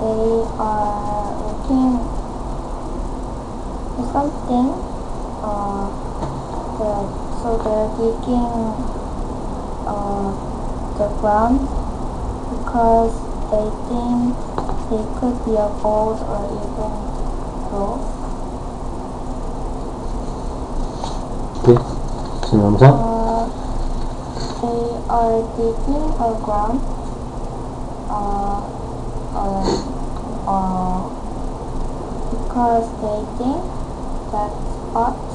they are looking for something. Uh, the, so they're digging uh, the ground because they think they could be a gold or even gold. 오케이. 질문사. Uh, they are digging a ground uh, or, or because they think that art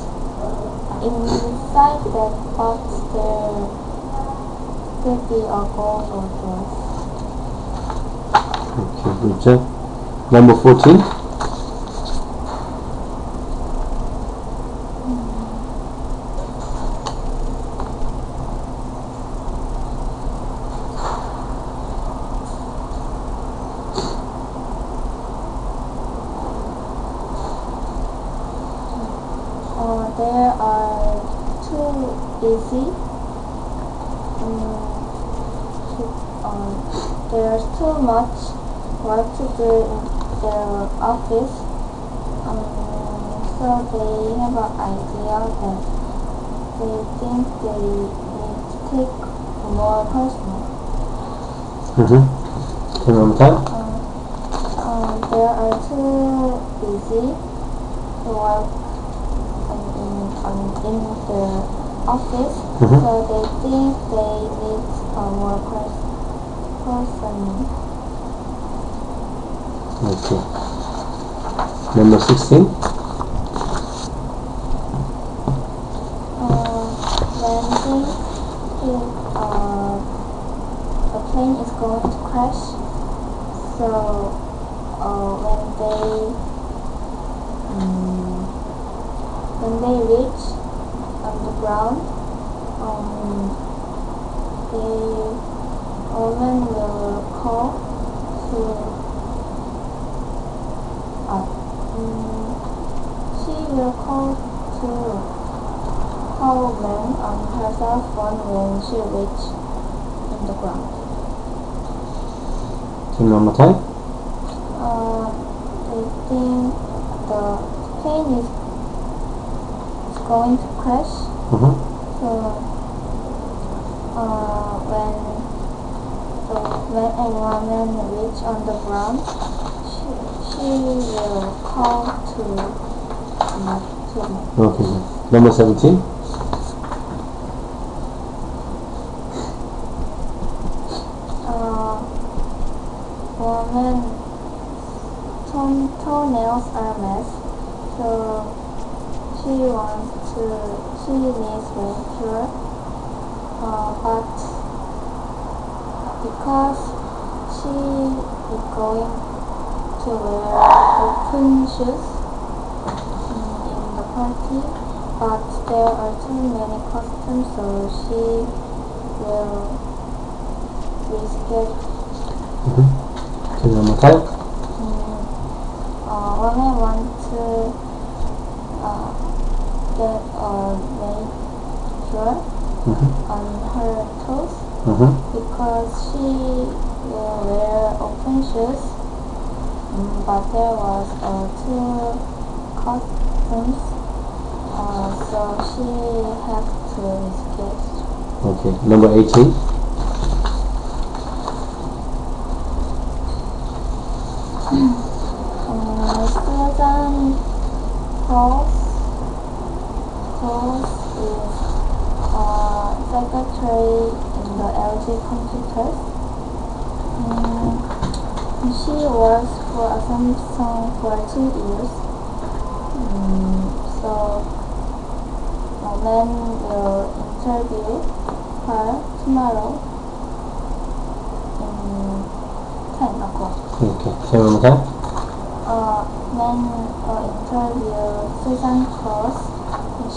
inside that box there could be a gold or gold. Okay, good job. Number 14. busy. Um, uh, there's too much work to do in their office, um, so they have an idea that they think they need to take more personal. Mm-hmm. Can you remember that? Um, um, they are too busy to work um, in, in the office, mm -hmm. so they think they need a more person. Okay. Number 16. Uh, when they think uh, a plane is going to crash, so uh, when they um, when they read brown, um, the oven will call to up. Um, she will call to call them on her cell when she reach in the ground. Team number time? Uh, I think the plane is going to crash. Mm-hmm. So uh, when so when a woman reaches on the ground, she, she will call to um, to. Okay. Number seventeen. Uh, woman, toenails are mess. so she wants to, she needs me here, uh, but because she is going to wear open shoes in the party, but there are too many customs, so she will risk it. Mm. uh, made sure mm -hmm. on her toes mm -hmm. because she will wear open shoes um, but there was uh, two customs uh, so she had to escape okay number 18 Mr. Susan, Paul computer. Um, she works for Samsung for two years. Um, so uh, men will interview her tomorrow in 10 o'clock. Okay, say Uh, men will interview Susan Cross.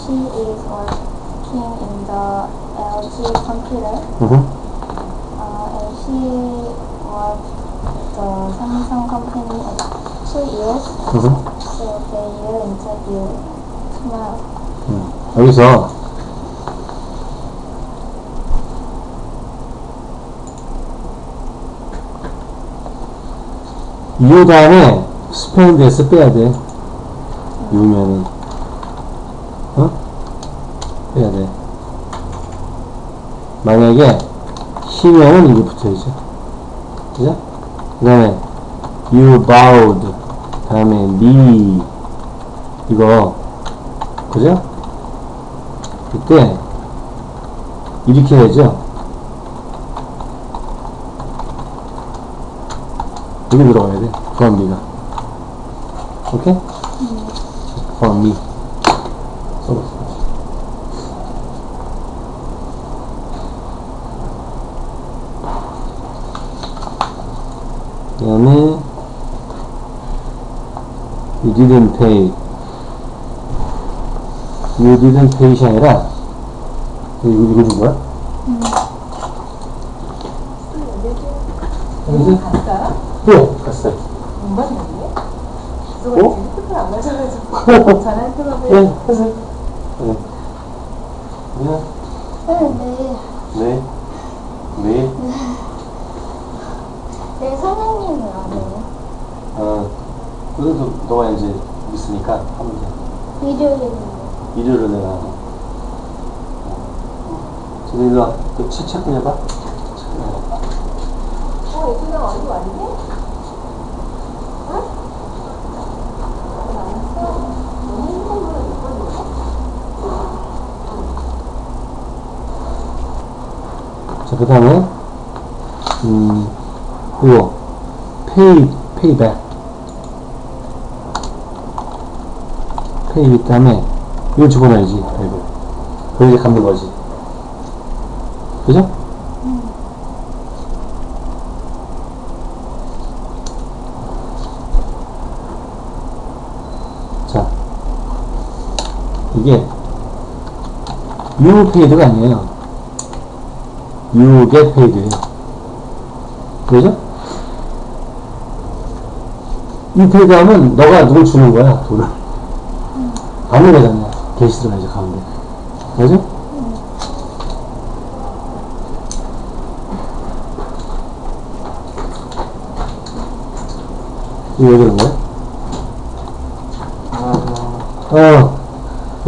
She is working in the LG computer. Mm -hmm. Company for two years, 음. so they will interview tomorrow. 음. 여기서 유 다음에 S 빼야 돼. 유면은. 어? 빼야 돼. 만약에 희명은 이게 붙어야죠. 그죠? 그 다음에 you bowed. 다음에 me. 이거. 그죠? 그때 이렇게 해야죠. 여기 들어가야 돼. from me가. 오케이? from me. 써봤어. 그 다음에 didn't pay you didn't pay이 아니라 이거 읽어준 거야? 여기 갔어요? 네, 갔어요. 어? 안 가셔가지고 전화 끊어보고 네. 네. 네. 네, 네. 네. 네. 네, 선생님은 안 해요. 어, 그래도 너가 이제 있으니까 하면 돼. 일요일은 일요일은 내가. 저기 일로 와. 그 책, 책 그냥 봐. 책 그냥 봐. 어, 예쁘다 어디 왔니? 자, 그 다음에, 음, 이거, payback. pay 다음에, 이걸 집어넣어야지, payback. 그래야 갚는 거지. 그죠? 자, 이게, you paid가 아니에요. get paid예요. 그죠? paid 하면 너가 누굴 주는 거야, 돈을. 받는 거잖아. 게시 들어가 이제 가운데. 그죠? 이거 왜 그런 거야? 어,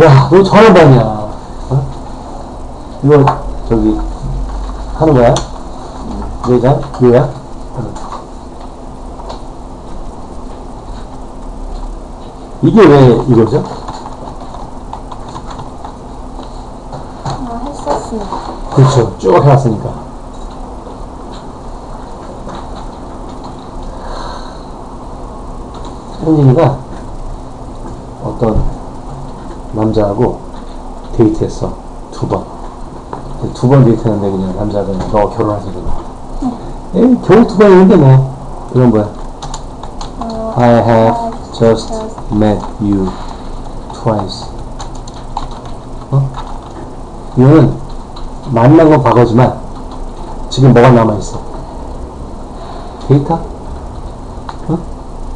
야, 너 전화 받냐? 어? 이거, 저기, 하는 거야? 내장? 뭐야? 어. 이게 왜 이거죠? 아, 했었으니까. 그렇죠. 쭉 해왔으니까. 현진이가 어떤 남자하고 데이트했어. 두 번. 두 번 데이트했는데 그냥 남자가 너 결혼하자 그냥. 에이, 겨우 두 번이는데 뭐. 그런 거야. 어, I have just met you twice. 어? 이거는 만난 건 과거지만 지금 뭐가 남아있어? 데이터? 어?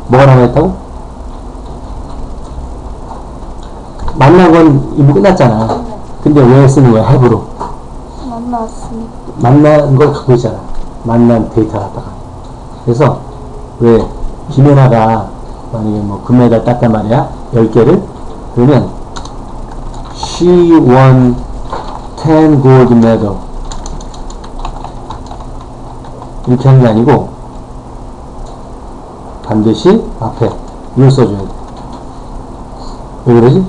뭐가 남아있다고? 만난 건 이미 끝났잖아. 근데 왜 쓰는 거야? have로. 만났으니까. 만난 걸 갖고 있잖아. 만난 데이터 갖다가. 그래서 왜 김연아가 만약에 뭐 금메달 땄단 말이야. 10개를. 그러면 she won 10 gold medal. 이렇게 하는 게 아니고 반드시 앞에 이걸 써줘야 돼. 왜 그러지?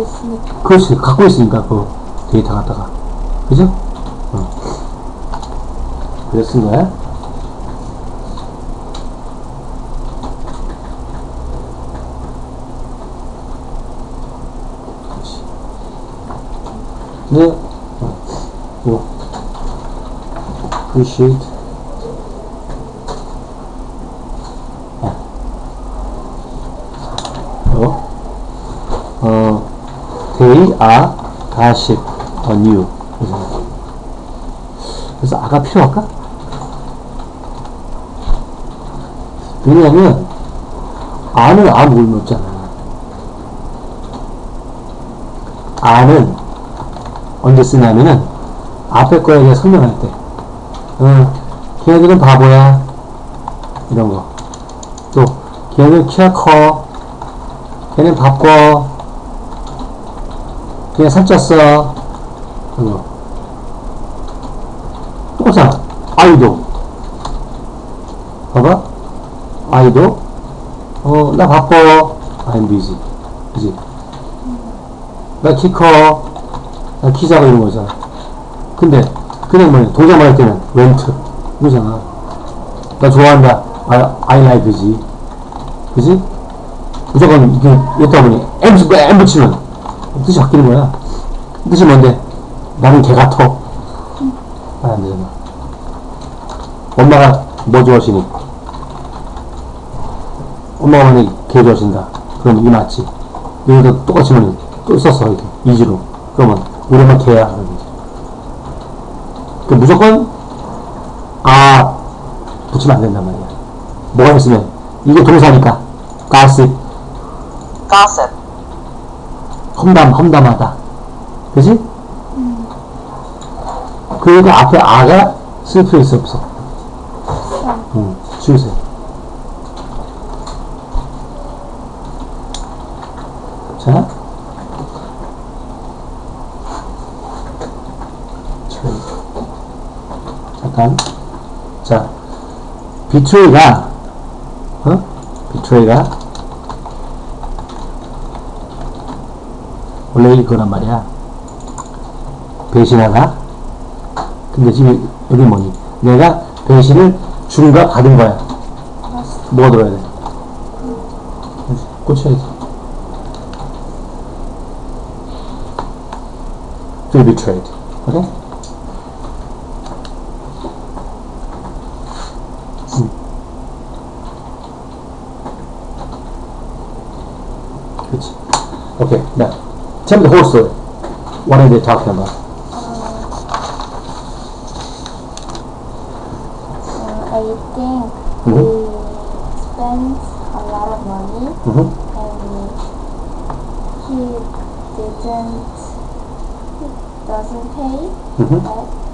있으니까. 그렇지. 갖고 있으니까 그 데이터 갖다가. 그죠? 어. 그래서 쓴 거야. 네. 어. 이거. appreciate. 야. 이거. 어, they are gossip on you. 그래서, 아가 필요할까? 왜냐면, 아는 아 모임 없잖아. 아는 언제 쓰냐면은, 앞에 거에 대해 설명할 때, 어, 걔네들은 바보야. 이런 거. 또, 걔는 키가 커. 걔는 바빠. 걔는 살쪘어. 이런 거. 똑같잖아. 아이도. 봐봐. 아이도. 어, 나 바빠. I'm busy. 그지? 나 키 커. 작아. 이런 거잖아. 근데, 그냥 뭐냐. 동작만 할 때는 렌트. 이러잖아. 나 좋아한다. I, I like지. 그지? 무조건 이게 이렇다 보니 M, M 붙이면 뜻이 바뀌는 거야. 뜻이 뭔데? 나는 개 같아. 아, 안 되잖아. 엄마가 뭐 좋아하시니? 엄마가 만약에 개 좋아하신다. 그럼 이 맞지? 여기도 똑같이 면또 썼어, 이렇게. 이지로. 그러면 우리 엄마 개야. 그러면 이제. 그 무조건 아 붙이면 안 된단 말이야. 뭐가 있으면 이게 동사니까 가십 gossip, 험담 험담하다. 그지? 그러니까 앞에 아가 쓸 필요 있어 없어? 응, 주세요. 자, 잠깐. 자, 비트레이가, 어? 비트레이가, 원래 이거란 말이야. 배신하다. 근데 지금 여기 뭐니? 내가 배신을 준과 받은 거야. 뭐가 들어야 돼? 꽂혀야지. feel betrayed. 오 okay, now tell me the. What are they talking about? Uh, I think he -hmm. spent a lot of money mm-hmm. and he didn't, he doesn't pay. Mm-hmm.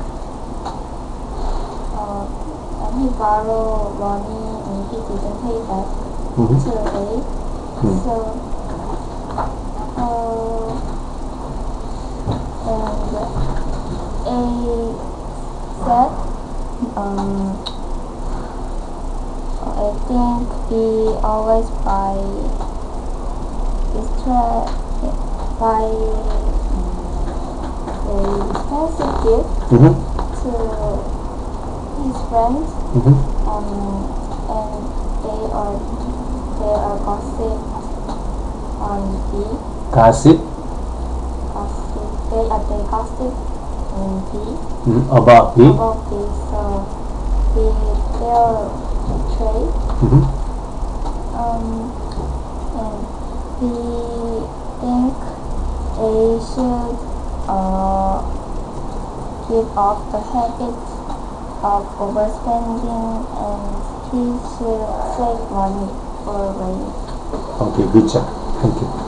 바로 러니 인기 디즌 페이백 today. Mm. So, uh, and a set, um, I think we always buy extra buy a expensive gift mm -hmm. to his friends Mm-hmm. um, and they are they are gossip on B Gossip gossip they are they gossip on B mm, about the. about this so the their trade Mm-hmm. um and we think they should uh give up the habit of overspending and he should save money for rainy Okay, good job. Thank you.